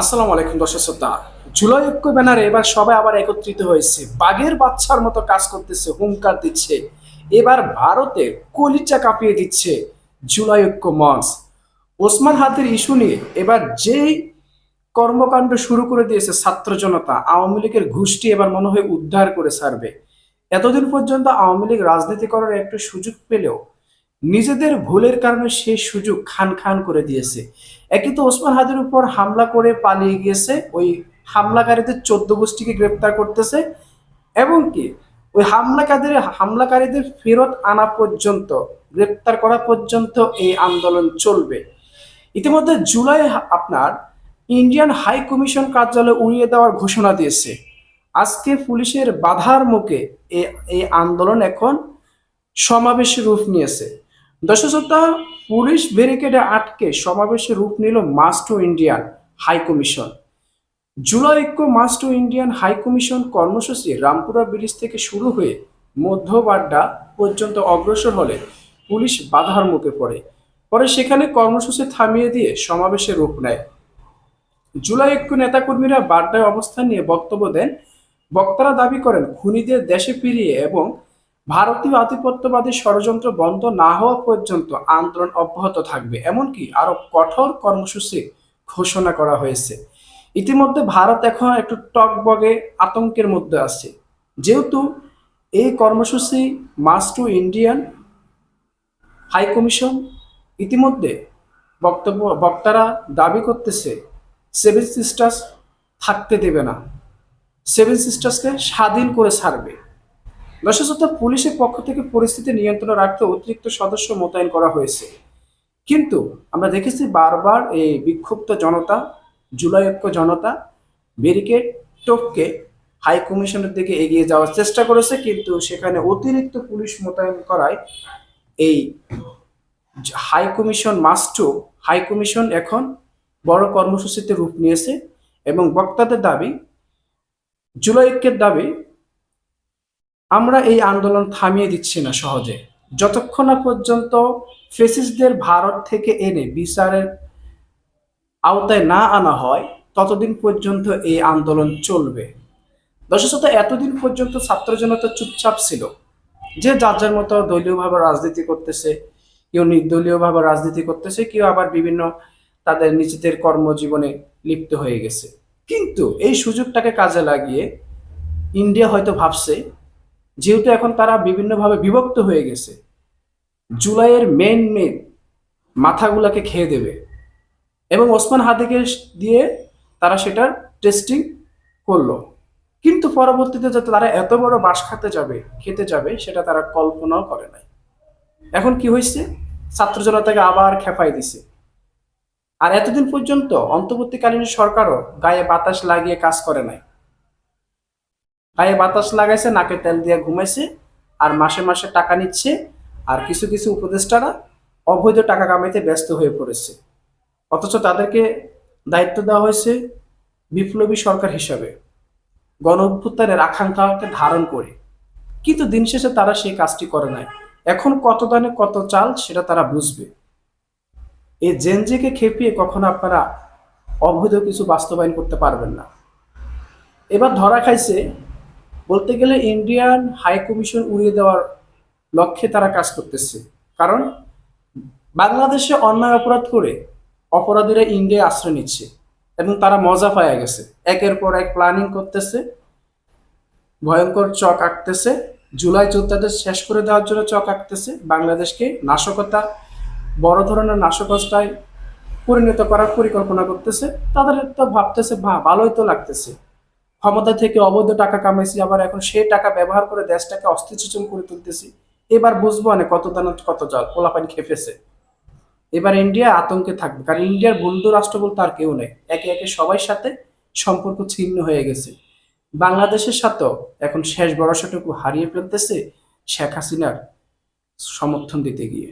আসসালামু আলাইকুম দর্শক শ্রোতা। জুলাই ঐক্য ব্যানারে এবার সবাই আবার একত্রিত হয়েছে। বাঘের বাচ্চার মতো কাজ করতেছে, হুঙ্কার দিচ্ছে। এবার ভারতে কলিচা কাঁপিয়ে দিচ্ছে জুলাই ঐক্য মঞ্চ। ওসমান হাতের ইস্যু নিয়ে এবার যেই কর্মকাণ্ড শুরু করে দিয়েছে ছাত্র জনতা, আওয়ামী লীগের ঘুষটি এবার মনে হয় উদ্ধার করে সারবে এতদিন পর্যন্ত আওয়ামী লীগ রাজনীতি করার একটু সুযোগ পেলেও নিজেদের ভুলের কারণে সেই সুযোগ খান খান করে দিয়েছে। একই তো ওসমান হাদির উপর হামলা করে পালিয়ে গিয়েছে। ওই হামলাকারীদের চোদ্দ গোষ্ঠীকে গ্রেপ্তার করতেছে। এবং কি ওই হামলাকারীদের হামলাকারীদের ফেরত আনা পর্যন্ত, গ্রেপ্তার করা পর্যন্ত এই আন্দোলন চলবে। ইতিমধ্যে জুলাই আপনার ইন্ডিয়ান হাই কমিশন কার্যালয় উড়িয়ে দেওয়ার ঘোষণা দিয়েছে। আজকে পুলিশের বাধার মুখে এই আন্দোলন এখন সমাবেশের রূপ নিয়েছে। দশশতা পুলিশ ব্যারিকেডে আটকে সমাবেশে রূপ নিল march to Indian high commission. July ঐক্য march to Indian high commission কর্মসূচি রামপুরা ব্রিজ থেকে শুরু হয়ে মধ্যবাড্ডা পর্যন্ত অগ্রসর হলে পুলিশ বাধার মুখে পড়ে। পরে সেখানে কর্মসূচি থামিয়ে দিয়ে সমাবেশে রূপ নেয়। জুলাই ঐক্য নেতাকর্মীরা বাড্ডায় অবস্থান নিয়ে বক্তব্য দেন। বক্তারা দাবি করেন, খুনিদের দেশে ফিরিয়ে এবং ভারতীয় আধিপত্যবাদী ষড়যন্ত্র বন্ধ না হওয়া পর্যন্ত আন্দোলন অব্যাহত থাকবে, এমনকি আরও কঠোর কর্মসূচি ঘোষণা করা হয়েছে। ইতিমধ্যে ভারত এখন একটু টকবগে আতঙ্কের মধ্যে আছে। যেহেতু এই কর্মসূচি march to Indian high commission ইতিমধ্যে বক্তব্য, বক্তারা দাবি করতেছে, সেভেন সিস্টার্স থাকতে দেবে না। সেভেন সিস্টার্সকে স্বাধীন করে ছাড়বে। দর্শকতা পুলিশের পক্ষ থেকে পরিস্থিতি নিয়ন্ত্রণে রাখতে অতিরিক্ত সদস্য মোতায়েন করা হয়েছে। কিন্তু আমরা দেখেছি বারবার এই বিক্ষুব্ধ জনতা জুলাই জনতা, ব্যারিকেড টপকে হাই কমিশনের দিকে এগিয়ে যাওয়ার চেষ্টা করেছে, কিন্তু সেখানে অতিরিক্ত পুলিশ মোতায়েন করায় এই high commission march to high commission এখন বড় কর্মসূচিতে রূপ নিয়েছে এবং বক্তাদের দাবি জুলাই ঐক্যের দাবি আমরা এই আন্দোলন থামিয়ে দিচ্ছি না সহজে। যতক্ষণ না পর্যন্ত ফেসিসদের ভারত থেকে এনে বিচারের আওতায় না আনা হয়, ততদিন পর্যন্ত এই আন্দোলন চলবে। দর্শক এতদিন পর্যন্ত ছাত্র জনতা চুপচাপ ছিল। যে যার যার মতো দলীয়ভাবে রাজনীতি করতেছে, কেউ নির্দলীয়ভাবে রাজনীতি করতেছে, কেউ আবার বিভিন্ন তাদের নিজেদের কর্মজীবনে লিপ্ত হয়ে গেছে। কিন্তু এই সুযোগটাকে কাজে লাগিয়ে ইন্ডিয়া হয়তো ভাবছে যেহেতু এখন তারা বিভিন্নভাবে বিভক্ত হয়ে গেছে, জুলাইয়ের মেন মেন মাথাগুলাকে খেয়ে দেবে। এবং ওসমান হাদিকে দিয়ে তারা সেটার টেস্টিং করল। কিন্তু পরবর্তীতে যাতে তারা এত বড় বাস খাতে যাবে, খেতে যাবে, সেটা তারা কল্পনাও করে নাই। এখন কি হয়েছে? ছাত্র জনতাকে আবার খেপাই দিছে। আর এতদিন পর্যন্ত অন্তর্বর্তীকালীন সরকারও গায়ে বাতাস লাগিয়ে কাজ করে নাই। গায়ে বাতাস লাগাইছে, নাকে তেল দিয়ে ঘুমাইছে আর মাসে মাসে টাকা নিচ্ছে আর কিছু কিছু উপদেষ্টারা অবৈধ টাকা কামাইতে ব্যস্ত হয়ে পড়েছে। অথচ তাদেরকে দায়িত্ব দেওয়া হয়েছে বিপ্লবী সরকার হিসাবে। গণ অভ্যুত্থানের আকাঙ্ক্ষাকে ধারণ করে। কিন্তু দিন শেষে তারা সেই কাজটি করে নাই। এখন কত দানে কত চাল সেটা তারা বুঝবে। এই জেনজিকে খেপিয়ে কখনো আপনারা অবৈধ কিছু বাস্তবায়ন করতে পারবেন না। এবার ধরা খাইছে বলতে গেলে ইন্ডিয়ান হাই কমিশন উড়িয়ে দেওয়ার লক্ষ্যে তারা কাজ করতেছে। কারণ বাংলাদেশে অন্যায় অপরাধ করে অপরাধীরা ইন্ডিয়ায় আশ্রয় নিচ্ছে এবং তারা মজা পায়া গেছে। একের পর এক প্ল্যানিং করতেছে, ভয়ঙ্কর চক আঁকতেছে, জুলাই যোদ্ধাদের শেষ করে দেওয়ার জন্য চক আঁকতেছে, বাংলাদেশকে নাশকতা, বড় ধরনের নাশকতায় পরিণত করার পরিকল্পনা করতেছে। তাদের তো ভাবতেছে ভালোই তো লাগতেছে। ক্ষমতা থেকে অবৈধ টাকা কামাইছি, আবার এখন সেই টাকা ব্যবহার করে দেশটাকে অস্থিতিশীল করে তুলতেছি। এবার বুঝব না কত দানা, কত জল, পোলাপানি খেপেছে। এবার ইন্ডিয়া আতঙ্কে থাকবে, কারণ ইন্ডিয়ার বন্ধু রাষ্ট্র বলতে আর কেউ নেই। একে একে সবার সাথে সম্পর্ক ছিন্ন হয়ে গেছে। বাংলাদেশের সাথেও এখন শেষ ভরসাটুকু হারিয়ে ফেলতেছে শেখ হাসিনার সমর্থন দিতে গিয়ে।